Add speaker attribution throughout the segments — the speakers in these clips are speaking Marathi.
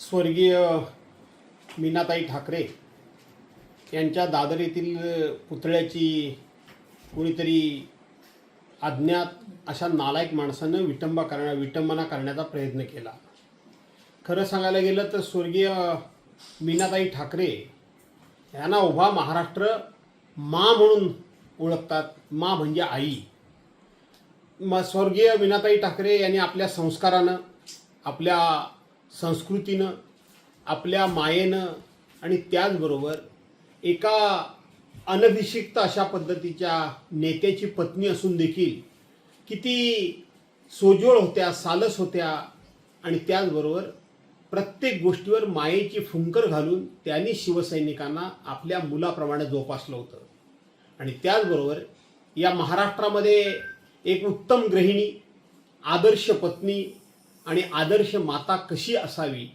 Speaker 1: स्वर्गीय मीनाताई ठाकरे यांच्या दादर येथील पुतळ्याची कोणीतरी अज्ञात अशा नालायक माणसानं विटंबा करण्या विटंबना करण्याचा प्रयत्न केला. खरं सांगायला गेलं तर स्वर्गीय मीनाताई ठाकरे यांना उभा महाराष्ट्र मा म्हणून ओळखतात मा म्हणजे आई. म स्वर्गीय मीनाताई ठाकरे यांनी आपल्या संस्कारानं आपल्या संस्कृतीनं आपल्या मायेनं आणि त्याचबरोबर एका अनभिषिक्त अशा पद्धतीच्या नेत्याची पत्नी असून देखील किती सोजोळ होत्या सालस होत्या आणि त्याचबरोबर प्रत्येक गोष्टीवर मायेची फुंकर घालून त्यांनी शिवसैनिकांना आपल्या मुलाप्रमाणे जोपासलं होतं. आणि त्याचबरोबर या महाराष्ट्रामध्ये एक उत्तम गृहिणी आदर्श पत्नी आणि आदर्श माता कशी असावी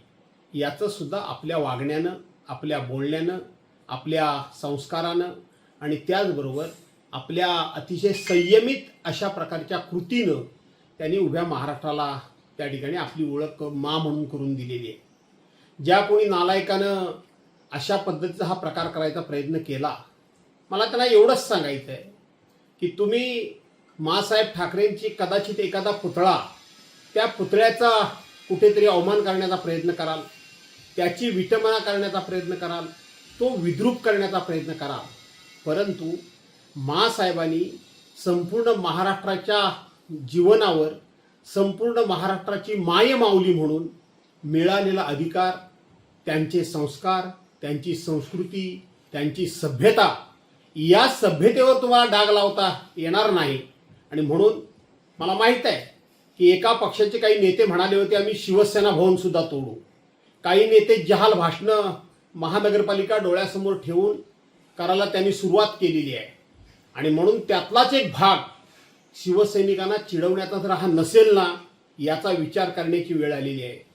Speaker 1: याचं सुद्धा आपल्या वागण्यानं आपल्या बोलण्यानं आपल्या संस्कारानं आणि त्याचबरोबर आपल्या अतिशय संयमित अशा प्रकारच्या कृतीनं त्यांनी उभ्या महाराष्ट्राला त्या ठिकाणी आपली ओळख मा म्हणून करून दिलेली आहे. ज्या कोणी नालायकानं अशा पद्धतीचा हा प्रकार करायचा प्रयत्न केला मला त्यांना एवढंच सांगायचं आहे की तुम्ही मासाहेब ठाकरेंची कदाचित एखादा पुतळा त्या पुतळ्याचा कुठेतरी अवमान करण्याचा प्रयत्न कराल त्याची विटंबना करण्याचा प्रयत्न कराल तो विद्रूप करण्याचा प्रयत्न कराल. परंतु मासाहेबांनी संपूर्ण महाराष्ट्राच्या जीवनावर संपूर्ण महाराष्ट्राची मायमाऊली म्हणून मिळालेला अधिकार त्यांचे संस्कार त्यांची संस्कृती त्यांची सभ्यता या सभ्यतेवर तुम्हाला डाग लावता येणार नाही. आणि म्हणून मला माहीत आहे की एका पक्षाचे काही नेते म्हणाले होते आम्ही शिवसेना भवन सुद्धा तोडू. काही नेते जहाल भाषणं महानगरपालिका डोळ्यासमोर ठेवून करायला त्यांनी सुरुवात केलेली आहे. आणि म्हणून त्यातलाच एक भाग शिवसैनिकांना चिडवण्याचा जर हा नसेल ना याचा विचार करण्याची वेळ आलेली आहे.